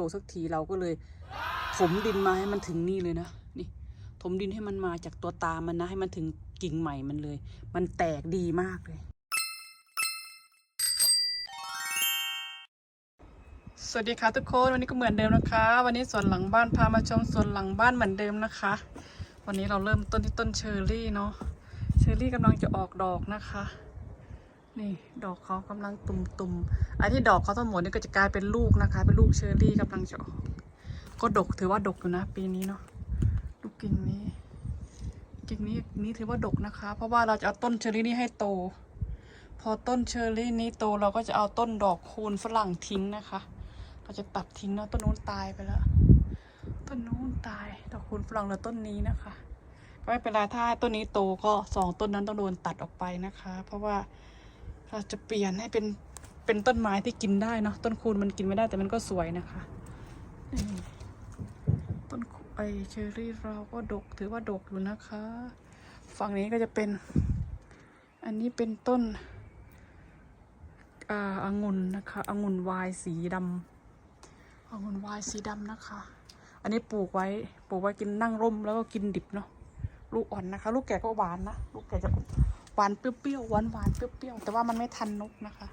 ตสักทีเราก็เลยถมดินมาให้มันถึงนี่เลยนะนี่ถมดินให้มันมาจากตัวตามันนะให้มันถึงกิ่งใหม่มันเลย มันแตกดีมากเลย สวัสดีค่ะทุกคนวันนี้ก็เหมือนเดิมนะคะ วันนี้สวนหลังบ้านพามาชมสวนหลังบ้านเหมือนเดิมนะคะ วันนี้เราเริ่มต้นที่ต้นเชอร์รี่เนาะเชอร์รี่กำลังจะออกดอกนะคะ นี่ดอกเขากำลังตุ่มๆไอ้ที่ดอกเขาทั้งหมดนี่ก็จะกลายเป็นลูกนะคะ เป็นลูกเชอร์รี่กำลังจะออกก็ดกถือว่าดกอยู่นะ ปีนี้เนาะลูกกิ่งนี้ กิ่งนี้นี้ถือว่าดกนะคะ เพราะว่าเราจะเอาต้นเชอร์รี่นี้ให้โต พอต้นเชอร์รี่นี้โตเราก็จะเอาต้นดอกคูณฝรั่งทิ้งนะคะ เราจะตัดทิ้งเนาะต้นนู้นตายไปแล้วต้นนู้นตายดอกคูณฝรั่งแล้วต้นนี้นะคะ ก็ไม่เป็นไรถ้าต้นนี้โตก็สองต้นนั้นต้องโดนตัดออกไปนะคะ เพราะว่า เราจะเปลี่ยนให้เป็นเป็นต้นไม้ที่กินได้เนาะต้นคูณมันกินไม่ได้แต่มันก็สวยนะคะนี่ต้นคูไอเชอรี่เราก็ดกถือว่าดกอยู่นะคะ ฝั่งนี้ก็จะเป็น อันนี้เป็นต้นอ่าองุ่นนะคะองุ่นวายสีดำองุ่นวายสีดำนะคะ อันนี้ปลูกไว้ปลูกไว้กินนั่งร่มแล้วก็กินดิบเนาะลูกอ่อนนะคะ ลูกแก่ก็หวานนะ ลูกแก่จะห วานเปรี้ยวๆหวานหวานเปรี้ยวๆแต่ว่ามันไม่ทันนกนะคะ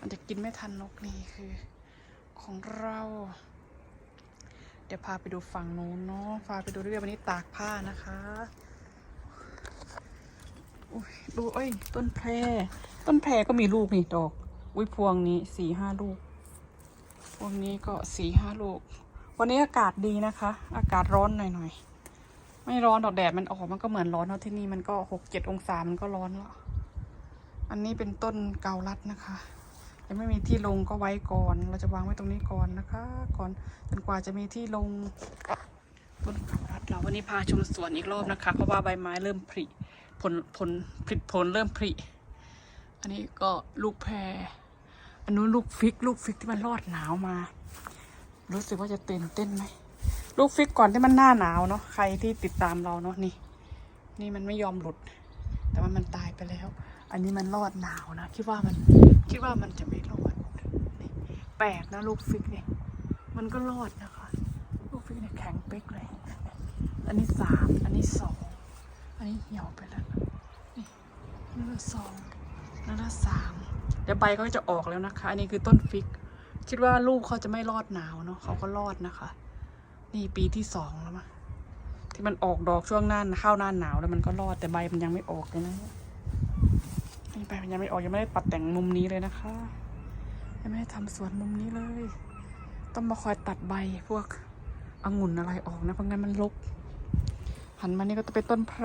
มันจะกินไม่ทันนกนี่คือ ของเรา เดี๋ยวพาไปดูฝั่งโน้นเนาะพาไปดูเรื่อยๆวันนี้ตากผ้านะคะดูเอ้ย ต้นแพรต้นแพรก็มีลูกนี่ดอก อุ้ยพวงนี้สี่ห้าลูก พวงนี้ก็สี่ห้าลูก วันนี้อากาศดีนะคะ อากาศร้อนหน่อยๆ ไม่ร้อนดอกแดดมันออกมันก็เหมือนร้อนเนาะที่นี่มันก็หกเจ็ดองศามันก็ร้อนแล้วอันนี้เป็นต้นเกาลัดนะคะยังไม่มีที่ลงก็ไว้ก่อน เราจะวางไว้ตรงนี้ก่อนนะคะ ก่อนจนกว่าจะมีที่ลงต้นเกาลัดเราวันนี้พาชมสวนอีกรอบนะคะ เพราะว่าใบไม้เริ่มผลิผลผลผลิผลเริ่มผลิอันนี้ก็ลูกแพรอันนู้นลูกฟิก ลูกฟิกที่มันรอดหนาวมา รู้สึกว่าจะเต้นเต้นไหม ลูกฟิกก่อนที่มันหน้าหนาวเนาะใครที่ติดตามเราเนาะนี่ นี่มันไม่ยอมหลุด แต่ว่ามันตายไปแล้ว อันนี้มันรอดหนาวนะคิดว่ามันคิดว่ามันจะไม่รอดนี่แปลกนะลูกฟิกเนี่ยมันก็รอดนะคะ ลูกฟิกเนี่ยแข็งเป๊กเลย อันนี้สามอันนี้สองอันนี้เหี่ยวไปแล้วนี่นั่นละสองนั่นละสามเดี๋ยวใบเขาจะออกแล้วนะคะ อันนี้คือต้นฟิก คิดว่าลูกเขาจะไม่รอดหนาวเนาะเขาก็รอดนะคะ นี่ปีที่สองแล้วมั้งที่มันออกดอกช่วงหน้าเข้าหน้าหนาวแล้วมันก็รอดแต่ใบมันยังไม่ออกเลยนะนี่ใบมันยังไม่ออกยังไม่ได้ปัดแต่งมุมนี้เลยนะคะยังไม่ได้ทำสวนมุมนี้เลย ต้องมาคอยตัดใบพวกองุ่นอะไรออกนะเพราะงั้นมันรกหันมานี่ก็จะเป็นต้นพร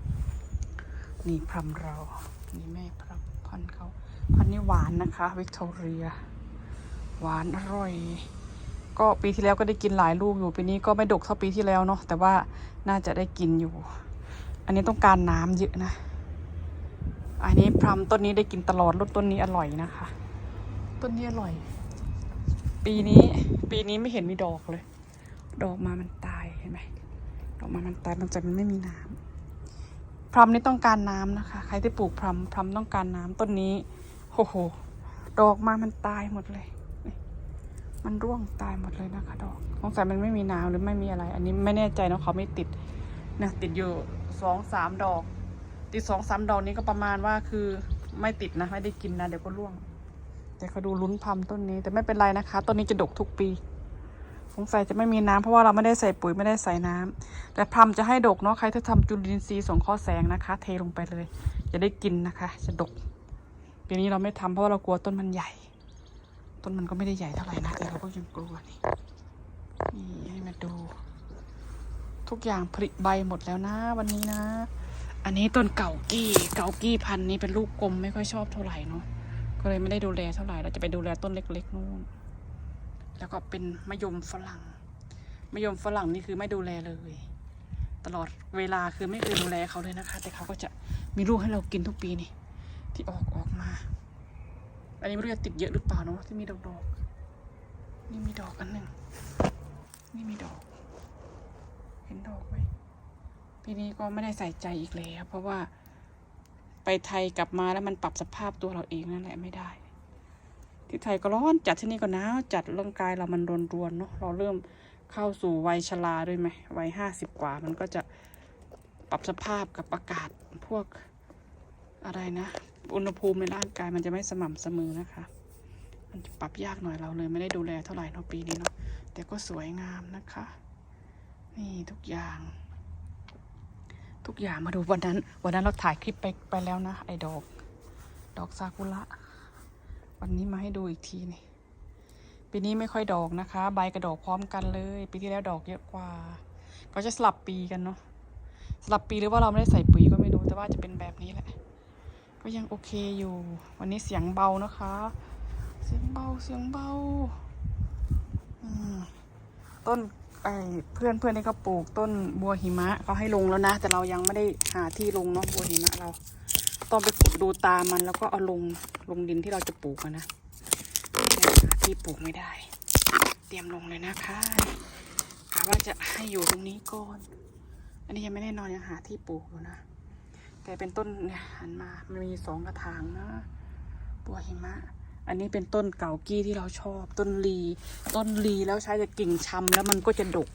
ำนี่พรำเรา นี่แม่พรำพันเขาพันนี้หวานนะคะ วิกตอเรีย หวานอร่อย ก็ปีที่แล้วก็ได้กินหลายลูกอยู่ปีนี้ก็ไม่ดกเท่าปีที่แล้วเนาะแต่ว่าน่าจะได้กินอยู่ อันนี้ต้องการน้ำเยอะนะ อันนี้พรำต้นนี้ได้กินตลอดรสต้นนี้อร่อยนะคะ ต้นนี้อร่อย ปีนี้ปีนี้ไม่เห็นมีดอกเลย ดอกมามันตายเห็นไหมดอกมามันตายมันจะมันไม่มีน้ำพรำนี่ต้องการน้ำนะคะ ใครที่ปลูกพรำพรำต้องการน้ำต้นนี้โอ้โหดอกมามันตายหมดเลย มันร่วงตายหมดเลยนะคะดอกสงสัยมันไม่มีน้ำหรือไม่มีอะไร อันนี้ไม่แน่ใจเนะเขาไม่ติดนะติดอยู่สองสามดอก ติดสองสามดอกนี้ก็ประมาณว่าคือไม่ติดนะ ไม่ได้กินนะ เดี๋ยวก็ร่วง แต่เขาดูลุ้นพรมต้นนี้แต่ไม่เป็นไรนะคะ ต้นนี้จะดกทุกปี สงสัยจะไม่มีน้ำเพราะว่าเราไม่ได้ใส่ปุ๋ยไม่ได้ใส่น้ำแต่พรมจะให้ดกเนาะใครถ้าทำจุลินทรีย์สงเคราะห์แสงนะคะ เทลงไปเลย จะได้กินนะคะ จะดกปีนี้เราไม่ทำเพราะว่าเรากลัวต้นมันใหญ่ ต้นมันก็ไม่ได้ใหญ่เท่าไหร่นะ แต่เราก็ยังกลัวนี่นี่ให้มาดู ทุกอย่างผลิใบหมดแล้วนะ วันนี้นะ อันนี้ต้นเก่ากี้เก่ากี้พันนี้เป็นลูกกลมไม่ค่อยชอบเท่าไหร่เนาะก็เลยไม่ได้ดูแลเท่าไหร่เราจะไปดูแลต้นเล็กๆนู่นแล้วก็เป็นมะยมฝรั่งมะยมฝรั่งนี่คือไม่ดูแลเลย ตลอดเวลาคือไม่เคยดูแลเขาเลยนะคะ แต่เขาก็จะมีลูกให้เรากินทุกปีนี่ที่ออกออกมา อันนี้ไม่รู้จะติดเยอะหรือเปล่าเนาะที่มีดอกดอกๆนี่มีดอกอันหนึ่งนี่มีดอก เห็นดอกไหมปีนี้ก็ไม่ได้ใส่ใจอีกแล้วเพราะว่าไปไทยกลับมาแล้วมันปรับสภาพตัวเราเองนั่นแหละไม่ได้ที่ที่ไทยก็ร้อนจัดที่นี่ก็หนาวจัดร่างกายเรามันรวนๆเนาะเราเริ่มเข้าสู่วัยชราด้วยไหมวัยห้าสิบกว่ามันก็จะปรับสภาพกับอากาศพวกอะไรนะ อุณหภูมิในร่างกายมันจะไม่สม่ำเสมอนะคะ มันจะปรับยากหน่อยเราเลยไม่ได้ดูแลเท่าไหร่เนาะปีนี้เนาะ แต่ก็สวยงามนะคะ นี่ทุกอย่าง ทุกอย่างมาดูวันนั้น วันนั้นเราถ่ายคลิปไปไปแล้วนะ ไอ้ดอก ดอกซากุระ วันนี้มาให้ดูอีกทีนี่ ปีนี้ไม่ค่อยดอกนะคะ ใบกระดอกพร้อมกันเลย ปีที่แล้วดอกเยอะกว่า ก็จะสลับปีกันเนาะ สลับปีหรือว่าเราไม่ได้ใส่ปุ๋ยก็ไม่รู้ แต่ว่าจะเป็นแบบนี้แหละ ก็ยังโอเคอยู่ วันนี้เสียงเบานะคะ เสียงเบาเสียงเบาต้นไอเพื่อนเพื่อนที่เขาปลูกต้นบัวหิมะเขาให้ลงแล้วนะ แต่เรายังไม่ได้หาที่ลงเนาะบัวหิมะเราต้องไปขุดดูตามันแล้วก็เอาลงลงดินที่เราจะปลูกนะหาที่ปลูกไม่ได้ เตรียมลงเลยนะคะกะว่าจะให้อยู่ตรงนี้ก่อน อันนี้ยังไม่แน่นอนยังหาที่ปลูกอยู่นะ แต่เป็นต้นเนี่ยหันมามันมีสองกระถางนะบัวหิมะ อันนี้เป็นต้นเก่ากี้ที่เราชอบ ต้นลี ต้นลีแล้วใช้แต่กิ่งชำแล้วมันก็จะดก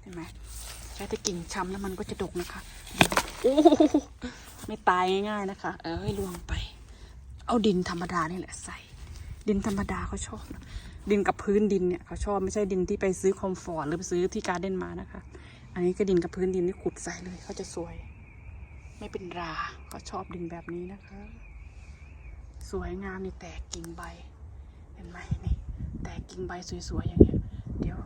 เห็นไหมใช้แต่กิ่งชำแล้วมันก็จะดกนะคะเดี๋ยวโอ้โหไม่ตายง่ายๆนะคะ เออให้ลวงไป เอาดินธรรมดานี่แหละใส่ ดินธรรมดาเขาชอบนะดินกับพื้นดินเนี่ยเขาชอบไม่ใช่ดินที่ไปซื้อคอมฟอร์ตหรือไปซื้อที่การ์เด้นมานะคะ อันนี้ก็ดินกับพื้นดินที่ขุดใส่เลยเขาจะสวย ไม่เป็นราเขาชอบดินแบบนี้นะคะ สวยงามนี่แตกกิ่งใบ เห็นไหมนี่ แตกกิ่งใบสวยๆอย่างเงี้ย เดี๋ยว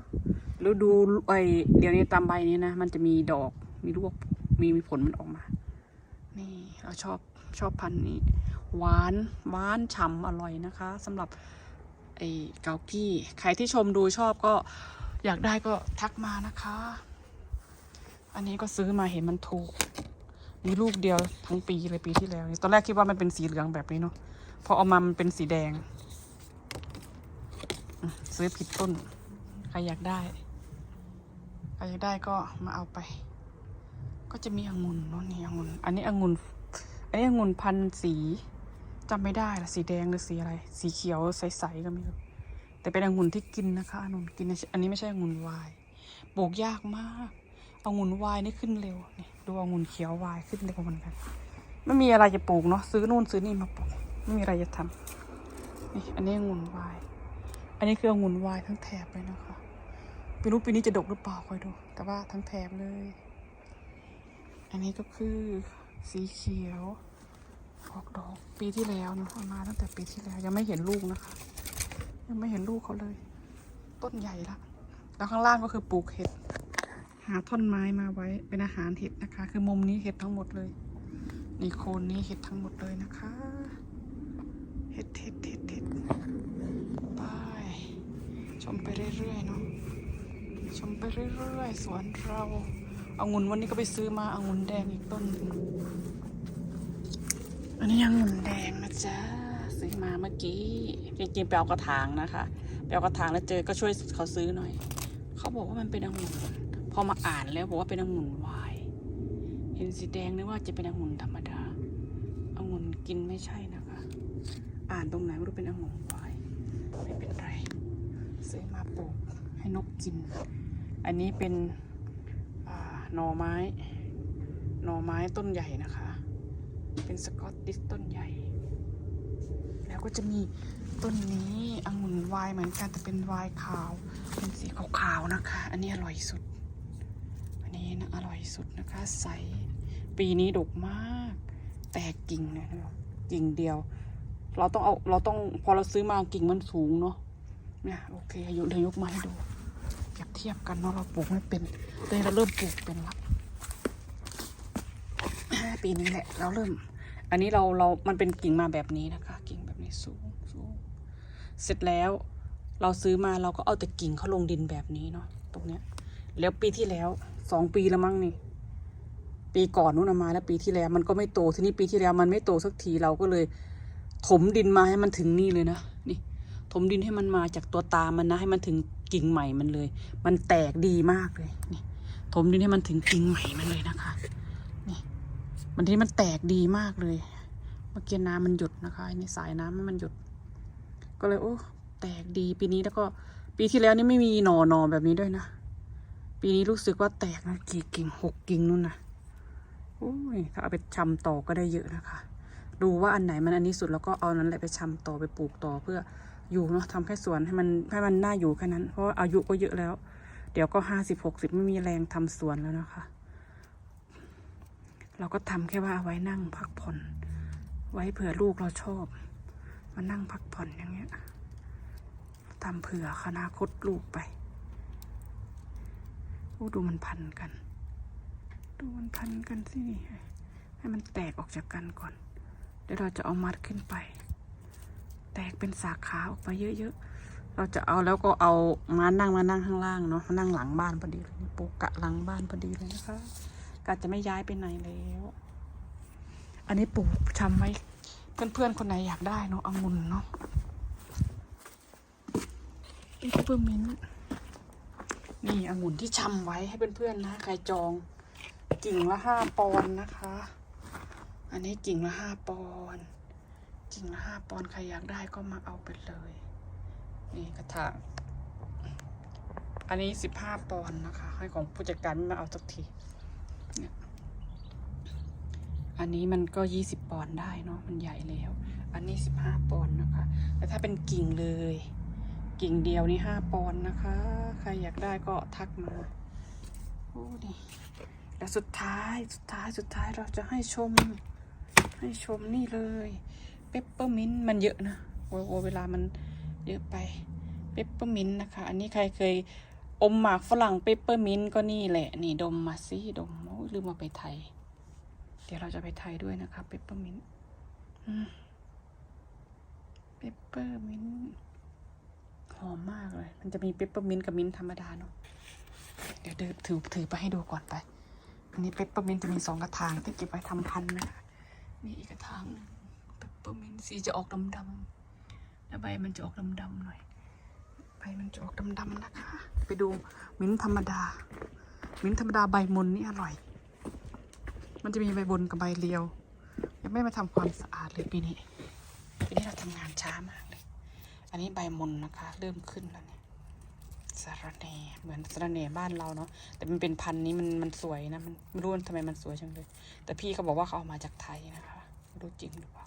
แล้วดูไอเดี๋ยวนี้ตามใบนี้นะ มันจะมีดอกมีลูกมีมีผลมันออกมา นี่เราชอบชอบพันธุ์นี้ หวานหวานฉ่ำอร่อยนะคะสำหรับไอ้เกากี้ ใครที่ชมดูชอบก็อยากได้ก็ทักมานะคะ อันนี้ก็ซื้อมาเห็นมันถูก มีลูกเดียวทั้งปีเลยปีที่แล้วตอนแรกคิดว่ามันเป็นสีเหลืองแบบนี้เนาะพอเอามามันเป็นสีแดง ซื้อผิดต้น ใครอยากได้ ใครอยากได้ก็มาเอาไป ก็จะมีองุ่นเนาะนี่องุ่นอันนี้องุ่นอันนี้องุ่นพันสีจำไม่ได้ละสีแดงหรือสีอะไร สีเขียวใสๆก็ไม่รู้แต่เป็นองุ่นที่กินนะคะองุ่นกิน อันนี้ไม่ใช่องุ่นวายปลูกยากมากองุ่นวายนี่ขึ้นเร็วนี่ ดูองุ่นเขียววายขึ้นเร็วเหมือนกัน ไม่มีอะไรจะปลูกเนาะซื้อนู่นซื้อนี่มาปลูกไม่มีอะไรจะทำนี่อันนี้องุ่นวาย อันนี้คือองุ่นวายทั้งแถบเลยนะคะไม่รู้ปีนี้จะดกหรือเปล่าคอยดู แต่ว่าทั้งแถบเลย อันนี้ก็คือสีเขียวออกดอกปีที่แล้วเนอะมาตั้งแต่ปีที่แล้วยังไม่เห็นลูกนะคะ ยังไม่เห็นลูกเขาเลย ต้นใหญ่ละแล้วข้างล่างก็คือปลูกเห็ด หาท่อนไม้มาไว้เป็นอาหารเห็ดนะคะ คือมุมนี้เห็ดทั้งหมดเลยนี่โคนนี้เห็ดทั้งหมดเลยนะคะ เห็ดเห็ดเห็ดเห็ดไปชมไปเรื่อยๆเนาะชมไปเรื่อยๆสวนเราเอางุ่นวันนี้ก็ไปซื้อมาเอางุ่นแดงอีกต้นอันนี้ยังงุ่นแดงนะจ๊ะซื้อมาเมื่อกี้จริงๆไปเอากระถางนะคะไปเอากระถางแล้วเจอก็ช่วยเขาซื้อหน่อย เขาบอกว่ามันเป็นองุ่น พอมาอ่านแล้วบอกว่าเป็นองุ่นวาย เห็นสีแดงนึกว่าจะเป็นองุ่นธรรมดาองุ่นกินไม่ใช่นะคะ อ่านตรงไหนไม่รู้เป็นองุ่นวาย ไม่เป็นไร ซื้อมาปลูกให้นกกิน อันนี้เป็นหน่อไม้ หน่อไม้ต้นใหญ่นะคะ เป็นสกอตติชต้นใหญ่ แล้วก็จะมีต้นนี้องุ่นวายเหมือนกันแต่เป็นวายขาว เป็นสีขาวๆนะคะ อันนี้อร่อยสุด นี่นะอร่อยสุดนะคะ ใส ปีนี้ดกมาก แตกกิ่งเลยนะกิ่งเดียว เราต้องเอาเราต้องพอเราซื้อมากิ่งมันสูงเนาะเนี่ยโอเคยกเดี๋ยวยกมาให้ดูเปรียบเทียบกันเนาะเราปลูกไม่เป็นตอนนี้เราเริ่มปลูกเป็นละปีนี้แหละ เราเริ่ม อันนี้เราเรามันเป็นกิ่งมาแบบนี้นะคะ กิ่งแบบนี้สูงสูงเสร็จแล้วเราซื้อมาเราก็เอาแต่กิ่งเขาลงดินแบบนี้เนาะตรงเนี้ยแล้วปีที่แล้ว สองปีแล้วมั้งนี่ ปีก่อนนู้นมาแล้วปีที่แล้ว มันก็ไม่โตทีนี้ปีที่แล้ว มันไม่โตสักทีเราก็เลย ถมดินมาให้มันถึงนี่เลยนะนี่ ถมดินให้มันมาจากตัวตามันนะให้มันถึงกิ่งใหม่มันเลย มันแตกดีมากเลยนี่ ถมดินให้มันถึงกิ่งใหม่มันเลยนะคะ นี่ มันที่มันแตกดีมากเลย เมื่อกี้น้ำมันหยุดนะคะอันนี่สายน้ำให้มันหยุดก็ก็เลยโอ้แตกดีปีนี้แล้วก็ ปีที่แล้วนี่ไม่มีหนอหนอแบบนี้ด้วยนะ ปีนี้รู้สึกว่าแตกนะกี่กิ่งหกกิ่งนู่นนะโอ้ยถ้าเอาไปชำต่อก็ได้เยอะนะคะ ดูว่าอันไหนมันอันนี้สุดแล้วก็เอานั้นแหละไปชำต่อไปปลูกต่อเพื่ออยู่เนาะทำให้สวนให้มันให้มันน่าอยู่แค่นั้น เพราะว่าอายุก็เยอะแล้ว เดี๋ยวก็ห้าสิบหกสิบไม่มีแรงทำสวนแล้วนะคะ เราก็ทำแค่ว่าเอาไว้นั่งพักผ่อน ไว้เผื่อลูกเราชอบมานั่งพักผ่อนอย่างเงี้ยทำเผื่ออนาคตลูกไป โอ้ดูมันพันกัน ดูมันพันกันสินี่ให้มันแตกออกจากกันก่อน เดี๋ยวเราจะเอามัดขึ้นไป แตกเป็นสาขาออกไปเยอะๆ เราจะเอาแล้วก็เอามานั่งมานั่งข้างล่างเนาะมานั่งหลังบ้านพอดีเลยปลูกกะหลังบ้านพอดีเลยนะคะกะจะไม่ย้ายไปไหนแล้ว อันนี้ปลูกชำไว้เพื่อนๆคนไหนอยากได้เนาะองุ่นเนาะเปปเปอร์มินต์ นี่องุ่นที่ชำไว้ให้เพื่อนๆนะ ใครจอง กิ่งละห้าปอนนะคะ อันนี้กิ่งละห้าปอนกิ่งละห้าปอนใครอยากได้ก็มาเอาไปเลย นี่กระถางอันนี้สิบห้าปอนนะคะ ให้ของผู้จัดการไม่มาเอาสักทีอันนี้มันก็ยี่สิบปอนได้เนาะมันใหญ่แล้ว อันนี้สิบห้าปอนนะคะ แต่ถ้าเป็นกิ่งเลย กิ่งเดียวนี่ห้าปอนด์นะคะ ใครอยากได้ก็ทักมาโอ้นี่และสุดท้ายสุดท้ายสุดท้ายเราจะให้ชม ให้ชมนี่เลยเปปเปอร์มินต์มันเยอะนะโอ้โอ้เวลามันเยอะไปเปปเปอร์มินต์นะคะ อันนี้ใครเคยอมหมากฝรั่งเปปเปอร์มินต์ก็นี่แหละ นี่ดมมาสิดมโอ้ยลืมมาไปไทย เดี๋ยวเราจะไปไทยด้วยนะคะเปปเปอร์มินต์เปปเปอร์มินต์ หอมมากเลย มันจะมีเปปเปอร์มินต์กับมินต์ธรรมดาเนาะ เดี๋ยวเดินถือถือไปให้ดูก่อนไป อันนี้เปปเปอร์มินต์จะมีสองกระถางที่เก็บไว้ทำพันธุ์นะคะ มีอีกกระถางนึงเปปเปอร์มินต์สีจะออกดำๆแล้วใบมันจะออกดำๆหน่อย ใบมันจะออกดำๆนะคะ ไปดูมินท์ธรรมดา มินท์ธรรมดาใบมนนี่อร่อย มันจะมีใบบนกับใบเรียว ยังไม่มาทำความสะอาดเลยปีนี้ ปีนี้เราทำงานช้ามากเล อันนี้ใบมนนะคะ เริ่มขึ้นแล้วเนี่ยสาระแหน่เหมือนสาระแหน่บ้านเราเนาะแต่มันเป็นพันนี้มันมันสวยนะมันไม่รู้ทำไมมันสวยจังเลย แต่พี่เขาบอกว่าเขาเอามาจากไทยนะคะรู้จริงหรือเปล่า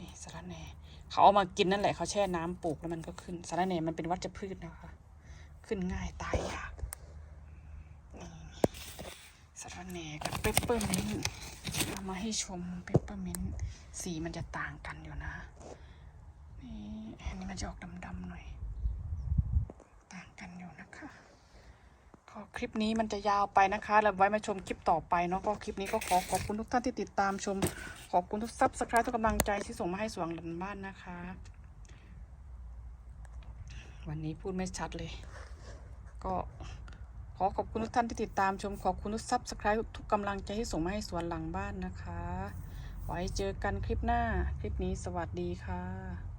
นี่สาระแหน่เขาเอามากินนั่นแหละเขาแช่น้ำปลูกแล้วมันก็ขึ้นสาระแหน่มันเป็นวัชพืชนะคะ ขึ้นง่ายตายยากนี่สาระแหน่กับเปปเปอร์มินต์เอามาให้ชมเปปเปอร์มินต์สีมันจะต่างกันอยู่นะ นี่อันนี้มันจะออกดำๆหน่อย ต่างกันอยู่นะคะก็คลิปนี้มันจะยาวไปนะคะแล้วไว้มาชมคลิปต่อไปเนาะก็คลิปนี้ก็ขอขอบคุณทุกท่านที่ติดตามชม ขอบคุณทุกซับสไครต์ทุกกำลังใจที่ส่งมาให้สวงหลันบ้านนะคะ วันนี้พูดไม่ชัดเลย ก็ขอขอบคุณทุกท่านที่ติดตามชม ขอบคุณทุกซับสไครต์ทุกกำลังใจที่ส่งมาให้สวนหลังบ้านนะคะ ไว้เจอกันคลิปหน้า คลิปนี้สวัสดีค่ะ